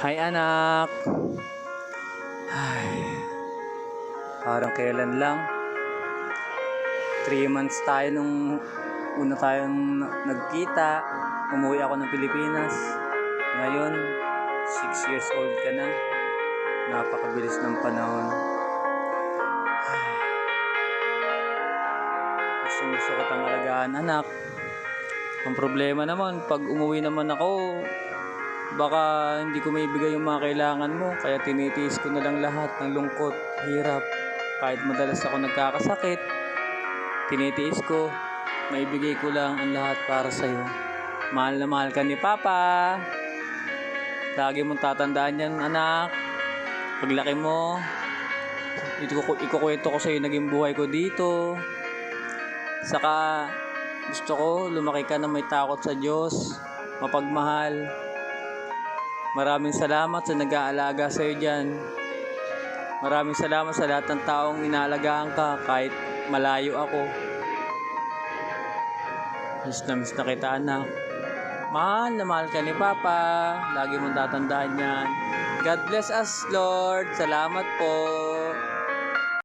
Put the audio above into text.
Hi anak. Ay. Parang kailan lang. 3 months tayo nung una tayong na- nagkita. Umuwi ako ng Pilipinas. Ngayon, 6 years old ka na. Napakabilis ng panahon. Gusto gusto ko tang alagaan anak. Ang problema naman, pag umuwi naman ako, baka hindi ko maibigay yung mga kailangan mo. Kaya tinitiis ko na lang lahat ng lungkot, hirap. Kahit madalas ako nagkakasakit, tinitiis ko, maibigay ko lang ang lahat para sa'yo. Mahal na mahal ka ni Papa. Lagi mong tatandaan yan, anak. Paglaki mo, ikukwento ko sa'yo naging buhay ko dito. Saka, gusto ko lumaki ka na may takot sa Diyos, mapagmahal. Maraming salamat sa nag-aalaga sa iyo dyan. Maraming salamat sa lahat ng taong inaalagaan ka kahit malayo ako. Miss na miss na kita anak. Mahal na mahal ka ni Papa. Lagi mong tatandaan yan. God bless us, Lord. Salamat po.